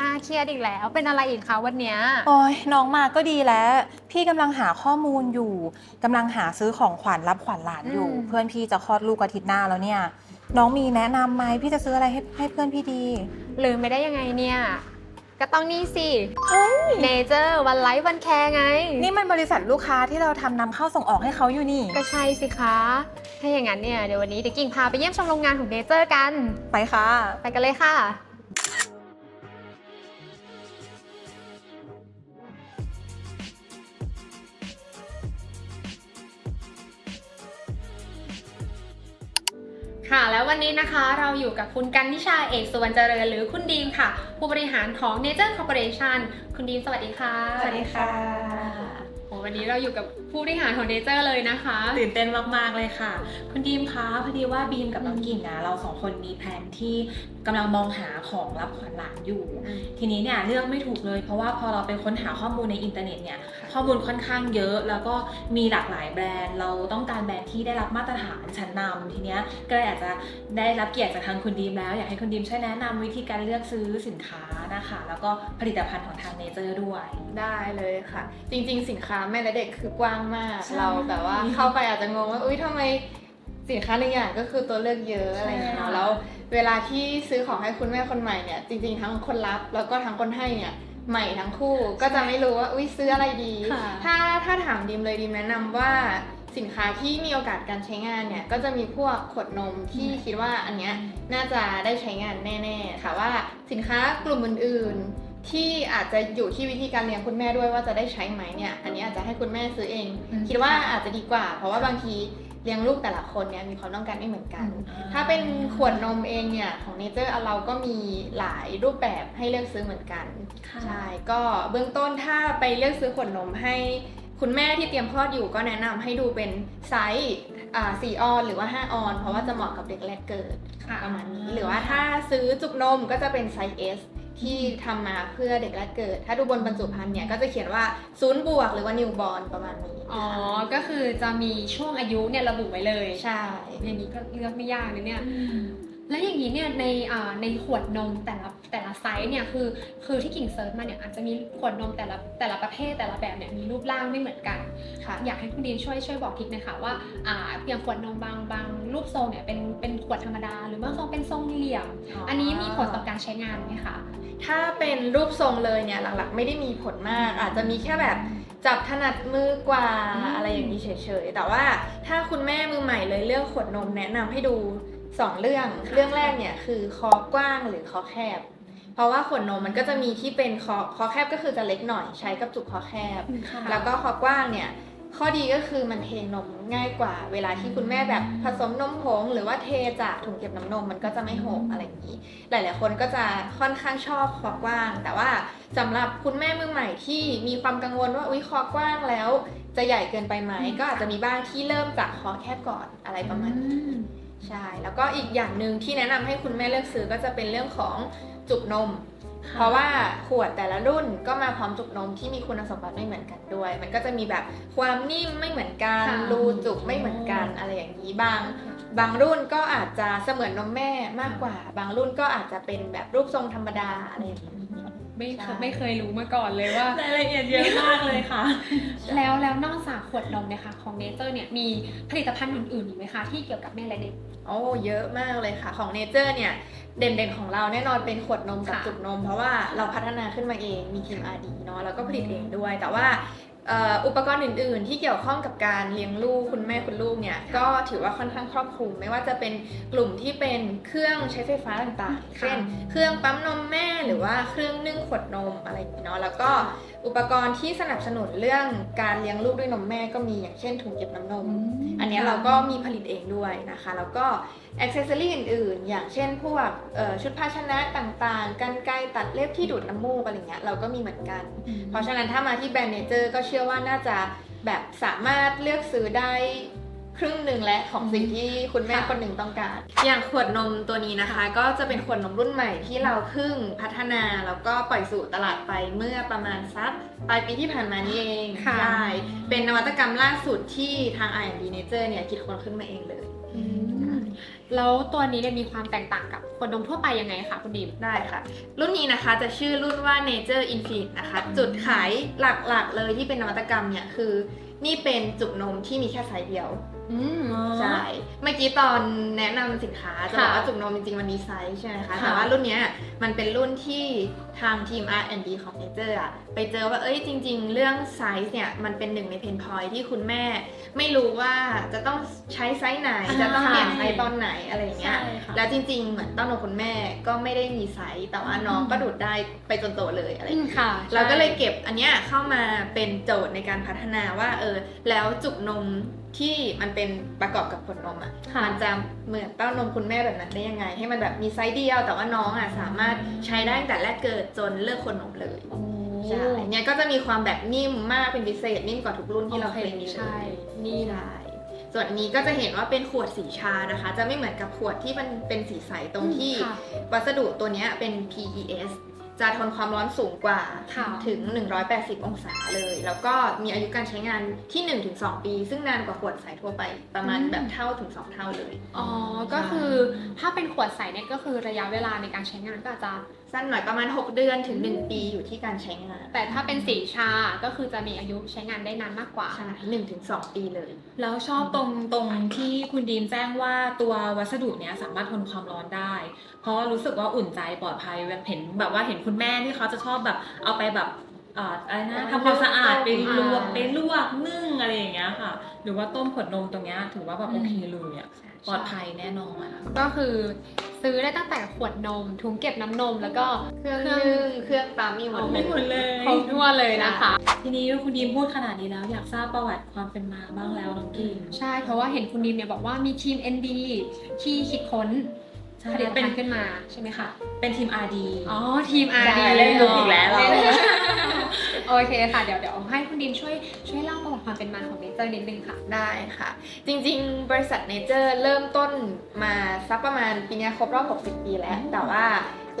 น่าเครียดอีกแล้วเป็นอะไรอีกคะวันเนี้ยโอ้ยน้องมาก็ดีแล้ว พี่กำลังหาข้อมูลอยู่กำลังหาซื้อของขวัญรับขวัญหลานอยู่อืมเพื่อนพี่จะคลอดลูกอาทิตย์หน้าแล้วเนี่ย น้องมีแนะนำไหมพี่จะซื้ออะไรให้ให้เพื่อนพี่ดีลืมไม่ได้ยังไงเนี่ย ก็ต้องนี่สิเนเจอร์วันไลฟ์วันแคร์ไงนี่มันบริษัทลูกค้าที่เราทำนำเข้าส่งออกให้เขาอยู่นี่ ก็ใช่สิคะ ถ้าอย่างนั้นเนี่ยเดี๋ยววันนี้เดี๋ยวกิ่งพาไปเยี่ยมชมโรงงานของเนเจอร์กัน ไปค่ะ ไปกันเลยค่ะ ค่ะ แล้ววันนี้นะคะเราอยู่กับคุณกันนิชาเอกสุวรรณเจริญหรือคุณดีมค่ะ ผู้บริหารของ Nature Corporation คุณดีมสวัสดีค่ะ สวัสดีค่ะโอ้วันนี้เราอยู่กับผู้บริหารของ Nature เลยนะคะตื่นเต้นมาก ๆ เลยค่ะ คุณดีมคะพอดีว่าบีมกับน้องกิ่งนะเราสองคนมีแผนที่ กำลังมองหาของรับขวัญหลานอยู่ ทีนี้เนี่ยเลือกไม่ถูกเลย เพราะว่าพอเราไปค้นหาข้อมูลในอินเทอร์เน็ตเนี่ยข้อมูลค่อนข้างเยอะ แล้วก็มีหลากหลายแบรนด์ เราต้องการแบรนด์ที่ได้รับมาตรฐานชั้นนำทีเนี้ยก็เลยอยากจะได้รับเกียรติจากทางคุณดีมแล้ว อยากให้คุณดีมช่วยแนะนำวิธีการเลือกซื้อสินค้านะคะ แล้วก็ผลิตภัณฑ์ของทางเนเจอร์ด้วย ได้เลยค่ะ จริง ๆ สินค้าแม่และเด็กคือกว้างมากใช่เราแบบว่าเข้าไปอาจจะงงว่าอุ้ยทำไม สินค้าหนึ่งอย่างก็คือตัวเลือกเยอะอะไรอย่างเงี้ยใช่ค่ะแล้วเวลาที่ซื้อของให้คุณแม่คนใหม่เนี่ยจริง ๆ ทั้งคนรับแล้วก็ทั้งคนให้เนี่ยใหม่ทั้งคู่ก็จะไม่รู้ว่าอุ้ยซื้ออะไรดี ค่ะ ถ้าถ้าถามดิมเลยดิมแนะนำว่าสินค้าที่มีโอกาสการใช้งานเนี่ยก็จะมีพวกขวดนมที่คิดว่าอันเนี้ยน่าจะได้ใช้งานแน่ๆค่ะว่าสินค้ากลุ่มอื่นๆ ที่อาจจะอยู่ที่วิธีการเลี้ยงคุณแม่ด้วยว่าจะได้ใช้ไหมเนี่ยอันนี้อาจจะให้คุณแม่ซื้อเอง อืม คิดว่าอาจจะดีกว่า เพราะว่าบางทีเลี้ยงลูกแต่ละคนเนี่ยมีความต้องการไม่เหมือนกันอืมถ้าเป็นขวดนมเองเนี่ยของเนเจอร์เราก็มีหลายรูปแบบให้เลือกซื้อเหมือนกันค่ะใช่ก็เบื้องต้นถ้าไปเลือกซื้อขวดนมให้คุณแม่ที่เตรียมคลอดอยู่ก็แนะนำให้ดูเป็นไซส์อ่า4ออนหรือว่า 5 ออน เพราะว่าจะเหมาะกับเด็กแรกเกิดค่ะประมาณนี้หรือว่าถ้าซื้อจุกนมก็จะเป็นไซส์ S ที่ทำมาเพื่อเด็กแรกเกิด ถ้าดูบนบรรจุภัณฑ์เนี่ยก็จะเขียนว่าศูนย์บวกหรือว่านิวบอลประมาณนี้อ๋อ ก็คือจะมีช่วงอายุเนี่ยระบุไว้เลย ใช่ อย่างนี้ก็เลือกไม่ยากเลยเนี่ย แล้วอย่างนี้เนี่ยในอ่าในขวดนมแต่ละแต่ละไซส์เนี่ยคือคือที่กิ่งเซิร์ชมาเนี่ยอาจจะมีขวดนมแต่ละแต่ละประเภทแต่ละแบบเนี่ยมีรูปร่างไม่เหมือนกันค่ะอยากให้คุณดีนช่วยช่วยบอกทิศหนะคะว่าอ่าอย่างขวดนมบางบางรูปทรงเนี่ยเป็นเป็นขวดธรรมดา หรือบางทรงเป็นทรงเหลี่ยม อันนี้มีผลต่อการใช้งานไหมคะถ้าเป็นรูปทรงเลยเนี่ยหลักๆ ไม่ได้มีผลมาก อาจจะมีแค่แบบจับถนัดมือกว่าอืมอะไรอย่างนี้เฉยๆแต่ว่าถ้าคุณแม่มือใหม่เลยเลือกขวดนมแนะนำให้ดู สองเรื่องเรื่องแรกเนี่ยคือคอกว้างหรือคอแคบ เพราะว่าขวดนมมันก็จะมีที่เป็นคอคอแคบก็คือจะเล็กหน่อยใช้กับจุกคอแคบ แล้วก็คอกว้างเนี่ยข้อดีก็คือมันเทนมง่ายกว่า เวลาที่คุณแม่แบบผสมนมผง หรือว่าเทจากถุงเก็บน้ำนมมันก็จะไม่หกอะไรอย่างนี้ หลาย ๆ คนก็จะค่อนข้างชอบคอกว้าง แต่ว่าสำหรับคุณแม่มือใหม่ที่มีความกังวลว่าอุ้ยคอกว้างแล้ว จะใหญ่เกินไปไหมก็อาจจะมีบ้างที่เริ่มจากคอแคบก่อนอะไรประมาณนี้ ใช่ แล้วก็อีกอย่างหนึ่งที่แนะนำให้คุณแม่เลือกซื้อก็จะเป็นเรื่องของจุกนม เพราะว่าขวดแต่ละรุ่นก็มาพร้อมจุกนมที่มีคุณสมบัติไม่เหมือนกันด้วย มันก็จะมีแบบความนิ่มไม่เหมือนกัน ค่ะรูจุกไม่เหมือนกันอะไรอย่างนี้บาง บางรุ่นก็อาจจะเสมือนนมแม่มากกว่า บางรุ่นก็อาจจะเป็นแบบรูปทรงธรรมดาอะไรอย่างนี้ ไม่เคใช่ยไม่เคยรู้มาก่อนเลยว่ารายละเอียดเยอะมากเลยค่ะ แล้วแล้วนอกจากขวดนมเนี่ยค่ะของเนเจอร์เนี่ยมีผลิตภัณฑ์อื่นๆอีกไหมคะที่เกี่ยวกับแม่และเด็กโอ้เยอะมากเลยค่ะของเนเจอร์เนี่ยเด่นๆของเราแน่นอนเป็นขวดนมกับค่ะจุกนม เพราะว่าเราพัฒนาขึ้นมาเองมีทีม R&D เนาะแล้วก็ผลิตเองด้วย แต่ว่าเอุปกรณ์อื่น ๆ ที่เกี่ยวข้องกับการเลี้ยงลูกคุณแม่คุณลูกเนี่ยก็ถือว่าค่อนข้างครอบคลุม ไม่ว่าจะเป็นกลุ่มที่เป็นเครื่องใช้ไฟฟ้าต่างๆ เช่น เครื่องปั๊มนมแม่หรือว่าเครื่องนึ่งขวดนมอะไรอย่างนี้เนาะแล้วก็อุปกรณ์ที่สนับสนุนเรื่องการเลี้ยงลูกด้วยนมแม่ก็มีอย่างเช่นถุงเก็บน้ำนม อันเนี้ยเราก็มีผลิตเองด้วยนะคะ แล้วก็อ c เซสซอรี่อื่นๆ อย่างเช่นพวกเอ่อชุดภาชนะต่างๆ กันไกรตัดเล็บที่ดูดน้ำมูกอะไรเงี้ยเราก็มีเหมือนกัน เพราะฉะนั้นถ้ามาที่แบรนด์เนเจอร์ก็เชื่อว่าน่าจะแบบสามารถเลือกซื้อได้ ครึ่งหนึ่งและของสิ่งที่คุณแม่ค่ะคนหนึ่งต้องการ อย่างขวดนมตัวนี้นะคะ ก็จะเป็นขวดนมรุ่นใหม่ที่เราเพิ่งพัฒนาแล้วก็ปล่อยสู่ตลาดไปเมื่อประมาณสักปลายปีที่ผ่านมานี่เองค่ะใช่เป็นนวัตกรรมล่าสุดที่ทาง R&D Nature เนี่ยคิดค้นขึ้นมาเองเลยแล้วตัวนี้เนี่ยมีความแตกต่างกับขวดนมทั่วไปยังไงคะคุณดิมได้ค่ะ รุ่นนี้นะคะจะชื่อรุ่นว่า Nature Infinite นะคะ จุดขายหลักๆเลยที่เป็นนวัตกรรมเนี่ยคือ นี่เป็นจุกนมที่มีแค่ไซส์เดียวอืม ใช่ เมื่อกี้ตอนแนะนำสินค้าจะบอกค่ะว่าจุกนมจริงๆ มันมีไซส์ใช่ไหมคะค่ะแต่ว่ารุ่นเนี้ยมันเป็นรุ่นที่ ทางทีม R&D ของ Nature อะไปเจอว่าเอ้ยจริง ๆ เรื่องไซส์เนี่ยมันเป็นหนึ่งในเพนพอยที่คุณแม่ ไม่รู้ว่าจะต้องใช้ไซส์ไหน จะต้องเปลี่ยนไซส์ตอนไหนอะไรอย่างเงี้ยใช่ค่ะแล้วจริง ๆ เหมือนเต้านมคุณแม่ก็ไม่ได้มีไซส์แต่ว่าน้องก็ดูดได้ไปจนโตเลยอะไรอย่างเงี้ยค่ะเราก็เลยเก็บอันเนี้ยเข้ามาเป็นโจทย์ในการพัฒนาว่าเออแล้วจุกนมที่มันเป็นประกอบกับขวดนมอะค่ะมันจะเหมือนเต้านมคุณแม่แบบนั้นได้ยังไง ให้มันแบบมีไซส์เดียวแต่ว่าน้องอะสามารถใช้ได้ตั้งแต่แรกเกิดจนเลิกขวดนมเลยโอ้ใช่เนี่ยก็จะมีความแบบนิ่มมากเป็นพิเศษนิ่มกว่าทุกรุ่นที่เราเคยมีใช่เลยนี่นะใช่ส่วนอันนี้ก็จะเห็นว่าเป็นขวดสีชานะคะ จะไม่เหมือนกับขวดที่มันเป็นสีใสตรงที่ค่ะวัสดุตัวเนี้ยเป็น PES จะทนความร้อนสูงกว่าค่ะถึง 180 องศาเลย แล้วก็มีอายุการใช้งานที่ 1-2 ปี ซึ่งนานกว่าขวดใสทั่วไปประมาณอืมแบบเท่าถึง 2 เท่าเลย อ๋อ ก็คือถ้าเป็นขวดใสเนี่ยก็คือระยะเวลาในการใช้งานก็อาจจะ สั้นหน่อยประมาณ 6 เดือนถึง 1 ปีอยู่ที่การใช้งาน แต่ถ้าเป็นสีชาก็คือจะมีอายุใช้งานได้นานมากกว่า ใช่หนึ่งถึงสองปีเลย แล้วชอบตรงตรงที่คุณดีมแจ้งว่าตัววัสดุเนี้ยสามารถทนความร้อนได้ เพราะว่ารู้สึกว่าอุ่นใจปลอดภัยแบบเห็นแบบว่าเห็นคุณแม่ที่เขาจะชอบแบบเอาไปแบบเอ่ออะไรนะทำความสะอาดไปลวกอ่าไปลวกนึ่งอะไรอย่างเงี้ยค่ะ หรือว่าต้มขวดนมตรงเนี้ยถือว่าแบบโอเคเลยอะปลอดภัยแน่นอนอะก็คือ ซื้อได้ตั้งแต่ขวดนม ถุงเก็บน้ำนม แล้วก็เครื่องนึ่งเครื่องปั๊มมีหมดเลไม่ยหมดเลยครบทั่วนเลยนะคะ ทีนี้คุณดีมพูดขนาดนี้แล้ว อยากทราบประวัติความเป็นมาบ้างแล้วน้องกินใช่เพราะว่าเห็นคุณดิมเนี่ยบอกว่ามีทีม ND ที่คิดค้นใช่ผลิตเป็นภัณฑ์ขึ้นมาใช่ไหมคะ เป็นทีม RD อ๋อ ทีม RD ได้เล่นมุกอีกแล้วเราเนมุก โอเคค่ะ เดี๋ยวเดี๋ยวให้คุณดิมช่วยช่วยเล่าประวัติความเป็นมาของเนเจอร์นิดนึงค่ะ ได้ค่ะ จริงๆ บริษัทเนเจอร์เริ่มต้นมาสักประมาณปีเนี้ยครบรอบ 60 ปีแล้ว แต่ว่า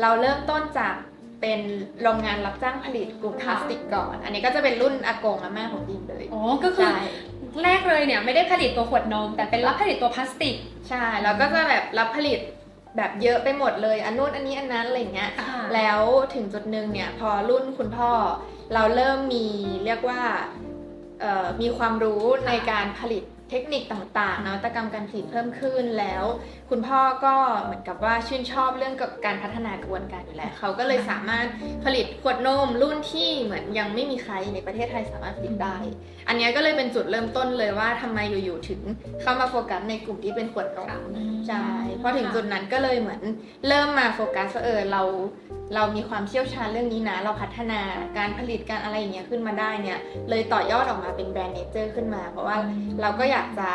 เราเริ่มต้นจากเป็นโรงงานรับจ้างผลิตกลุ่มพลาสติกก่อน อันนี้ก็จะเป็นรุ่นอากงอาม่าของดิมเลยอ๋อก็คือใช่แรกเลยเนี่ยไม่ได้ผลิตตัวขวดนม แต่เป็นรับผลิตตัวพลาสติก ใช่ แล้วก็จะแบบรับผลิต แบบเยอะไปหมดเลยอันนู้นอันนี้อันนั้นอะไรอย่างเงี้ยค่ะแล้วถึงจุดหนึ่งเนี่ยพอรุ่นคุณพ่อ เราเริ่มมีเรียกว่าเอ่อมีความรู้ในการผลิต เทคนิคต่างๆนวัตกรรมการผลิตเพิ่มขึ้นแล้ว คุณพ่อก็เหมือนกับว่าชื่นชอบเรื่องกับการพัฒนากระบวนการอยู่แล้วเขาก็เลยสามารถผลิตขวดนมรุ่นที่เหมือนยังไม่มีใครในประเทศไทยสามารถผลิตได้ อันเนี้ยก็เลยเป็นจุดเริ่มต้นเลยว่าทำไมอยู่ๆถึงเข้ามาโฟกัสในกลุ่มที่เป็นขวดนมใช่พอถึงจุดนั้นก็เลยเหมือนเริ่มมาโฟกัสว่าเออเรา เรามีความเชี่ยวชาญเรื่องนี้นะ เราพัฒนาการผลิตการอะไรอย่างเงี้ยขึ้นมาได้เนี่ย เลยต่อยอดออกมาเป็นแบรนด์เนเจอร์ขึ้นมา เพราะว่าเราก็อยากจะ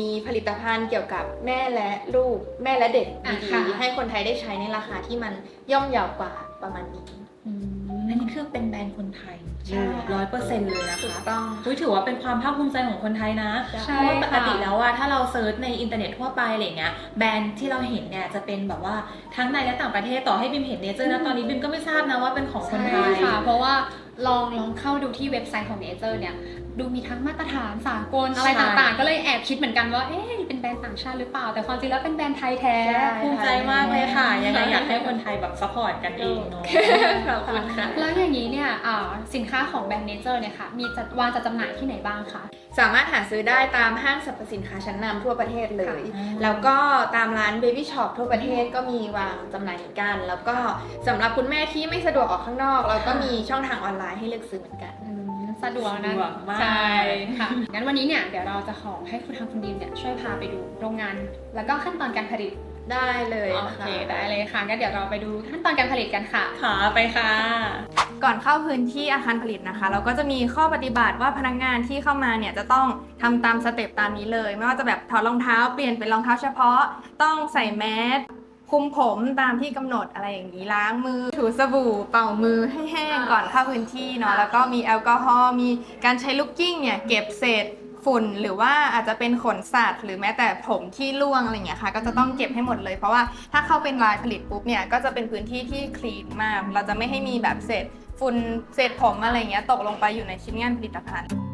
มีผลิตภัณฑ์เกี่ยวกับแม่และลูก แม่และเด็กอะดีค่ะๆให้คนไทยได้ใช้ในราคาที่มันย่อมเยาวกว่าประมาณนี้ อันนี้คือเป็นแบรนด์คนไทยใช่ร้อยเปอร์เซ็นต์เลยนะถูกคะต้องอุ๊ยถือว่าเป็นความภาคภูมิใจของคนไทยนะใช่เพราะว่าปกติค่ะแล้วอะถ้าเราเซิร์ชในอินเทอร์เน็ตทั่วไปอะไรเงี้ยแบรนด์ที่เราเห็นเนี่ยจะเป็นแบบว่าทั้งในและต่างประเทศต่อให้บิมเห็นเนเจอร์นะตอนนี้บิมก็ไม่ทราบนะว่าเป็นของคนไทใช่ยค่ะ เพราะว่าลองลองเข้าดูที่เว็บไซต์ของเนเจอร์เนี่ยดูมีทั้งมาตรฐานสากลอะไรใช่ต่างๆ ก็เลยแอบคิดเหมือนกันว่าเอ๊ะ เป็นแบรนด์ต่างชาติหรือเปล่า แต่ความจริงแล้วเป็นแบรนด์ไทยแท้ใช่ภูมิใจมากเลยค่ะ ยังไงอยากให้คนไทยแบบซัพพอร์ตกันเองเนาะขอบคุณค่ะ แล้วอย่างนี้เนี่ยอ่าสินค้าของแบรนด์เนเจอร์เนี่ยค่ะ มีจัดวางจัดจำหน่ายที่ไหนบ้างคะ สามารถหาซื้อได้ตามห้างสรรพสินค้าชั้นนำทั่วประเทศเลยค่ะแล้วก็ตามร้าน Baby Shop ทั่วประเทศก็มีวางจำหน่ายเหมือนกัน แล้วก็สำหรับคุณแม่ที่ไม่สะดวกออกข้างนอก เราก็มีช่องทางออนไลน์ให้เลือกซื้อเหมือนกัน สะดวกนะสะดวกมาก ใช่ค่ะงั้นวันนี้เนี่ยเดี๋ยวเราจะขอให้คุณทางคุณดีมเนี่ยช่วยพาไปดูโรงงาน แล้วก็ขั้นตอนการผลิตได้เลยโอเคได้เลยค่ะงั้นเดี๋ยวเราไปดูขั้นตอนการผลิตกันค่ะ ค่ะไปค่ะ ก่อนเข้าพื้นที่อาคารผลิตนะคะ เราก็จะมีข้อปฏิบัติว่าพนักงานที่เข้ามาเนี่ยจะต้องทำตามสเต็ปตามนี้เลย ไม่ว่าจะแบบถอดรองเท้าเปลี่ยนเป็นรองเท้าเฉพาะ ต้องใส่แมส คุมผมตามที่กำหนดอะไรอย่างนี้ล้างมือ ถูสบู่เป่ามือให้แห้งก่อนเข้าพื้นที่เนาะแล้วก็มีแอลกอฮอล์มีการใช้ลูกกิ้งเนี่ยเก็บเศษฝุ่นหรือว่าอาจจะเป็นขนสัตว์ หรือแม้แต่ผมที่ร่วงอะไรอย่างเงี้ยค่ะ ก็จะต้องเก็บให้หมดเลย เพราะว่าถ้าเข้าเป็นลายผลิตปุ๊บเนี่ยก็จะเป็นพื้นที่ที่คลีนมาก เราจะไม่ให้มีแบบเศษฝุ่นเศษผมอะไรอย่างเงี้ยตกลงไปอยู่ในชิ้นงานผลิตภัณฑ์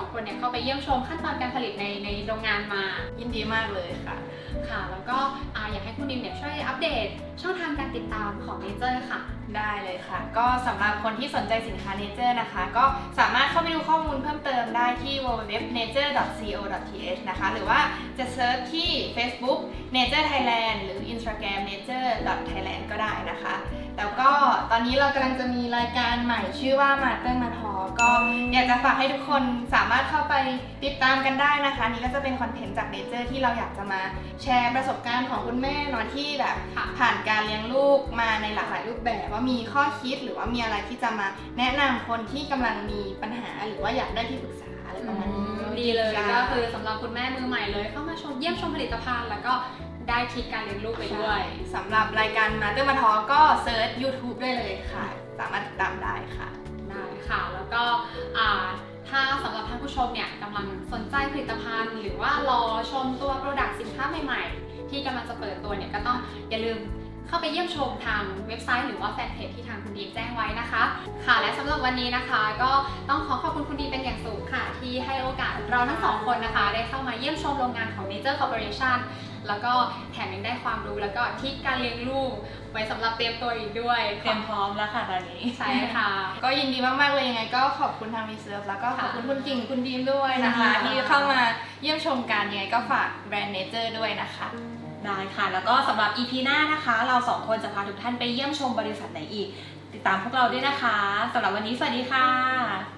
องคนเนี่ยเข้าไปเยี่ยมชมขั้นตอนการผลิตในในโรงงานมา ยินดีมากเลยค่ะ ค่ะ แล้วก็อ่าอยากให้คุณดิมเนี่ยช่วยอัปเดตช่องทางการติดตามของเนเจอร์ค่ะ ได้เลยค่ะ ก็สำหรับคนที่สนใจสินค้า Nature นะคะ ก็สามารถเข้าไปดูข้อมูลเพิ่มเติมได้ที่ www.nature.co.th นะคะ หรือว่าจะเซิร์ชที่ Facebook Nature Thailand หรือ Instagram nature.thailand ก็ได้นะคะ แล้วก็ตอนนี้เรากำลังจะมีรายการใหม่ชื่อว่ามาเตอร์มาทอก็อยากจะฝากให้ทุกคนสามารถเข้าไปติดตามกันได้นะคะ นี่ก็จะเป็นคอนเทนต์จากเนเจอร์ที่เราอยากจะมาแชร์ประสบการณ์ของคุณแม่เนอะที่แบบค่ะผ่านการเลี้ยงลูกมาในหลากหลายรูปแบบ ว่ามีข้อคิดหรือว่ามีอะไรที่จะมาแนะนำคนที่กำลังมีปัญหาหรือว่าอยากได้ที่ปรึกษาอะไรประมาณนี้ดีเลยใช่ก็คือสำหรับคุณแม่มือใหม่เลย เข้ามาชมเยี่ยมชมผลิตภัณฑ์แล้วก็ ได้ทริคการเลี้ยงลูกไปด้วย สำหรับรายการมาเตอร์มาทอก็เซิร์ช YouTube ได้เลยค่ะ สามารถติดตามได้ค่ะ ได้ค่ะ แล้วก็อ่าถ้าสำหรับท่านผู้ชมเนี่ยกำลังสนใจผลิตภัณฑ์ หรือว่ารอชมตัวโปรดักต์สินค้าใหม่ๆ ที่กำลังจะเปิดตัวเนี่ยก็ต้องอย่าลืมเข้าไปเยี่ยมชมทางเว็บไซต์หรือว่าแฟนเพจที่ทางคุณดีมแจ้งไว้นะคะ ค่ะและสำหรับวันนี้นะคะ ก็ต้องขอขอบคุณคุณดีมเป็นอย่างสูงค่ะ ที่ให้โอกาสเราทั้งสองคนนะคะ ได้เข้ามาเยี่ยมชมโรงงานของ Nature Corporation แล้วก็แถมยังได้ความรู้แล้วก็ที่การเลี้ยงลูกไว้สำหรับเตรียมตัวอีกด้วยเตรียมพร้อมแล้วค่ะตอนนี้ ใช่ค่ะ ก็ยินดีมาก ๆ เลยยังไงก็ขอบคุณทางรีเซิร์ฟแล้วก็ขอบคุณคุณกิ่งคุณดีมด้วยนะคะค่ะที่เข้ามาเยี่ยมชมกันยังไงก็ฝากแบรนด์เนเจอร์ด้วยนะคะได้ค่ะ แล้วก็สำหรับ EP หน้านะคะ เราสองคนจะพาทุกท่านไปเยี่ยมชมบริษัทไหนอีก ติดตามพวกเราด้วยนะคะสำหรับวันนี้สวัสดีค่ะ